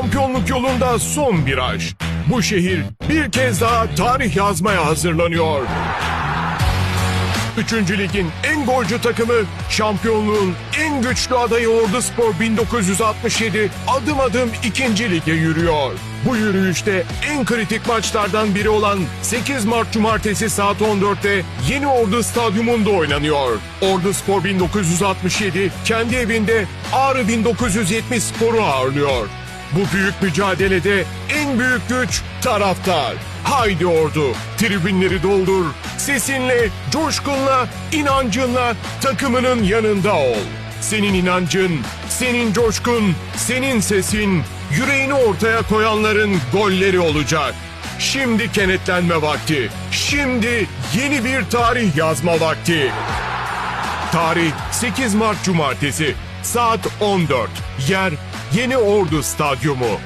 şampiyonluk yolunda son viraj. Bu şehir bir kez daha tarih yazmaya hazırlanıyor. Üçüncü ligin en golcü takımı şampiyonluğun en güçlü adayı Ordu Spor 1967 adım adım ikinci lige yürüyor. Bu yürüyüşte en kritik maçlardan biri olan 8 Mart Cumartesi saat 14'te Yeni Ordu Stadyumunda oynanıyor. Ordu Spor 1967 kendi evinde Ağrı 1970 Spor'u ağırlıyor. Bu büyük mücadelede en büyük güç taraftar. Haydi ordu, tribünleri doldur. Sesinle, coşkunla, inancınla takımının yanında ol. Senin inancın, senin coşkun, senin sesin, yüreğini ortaya koyanların golleri olacak. Şimdi kenetlenme vakti. Şimdi yeni bir tarih yazma vakti. Tarih 8 Mart Cumartesi saat 14. Yer Yeni Ordu Stadyumu.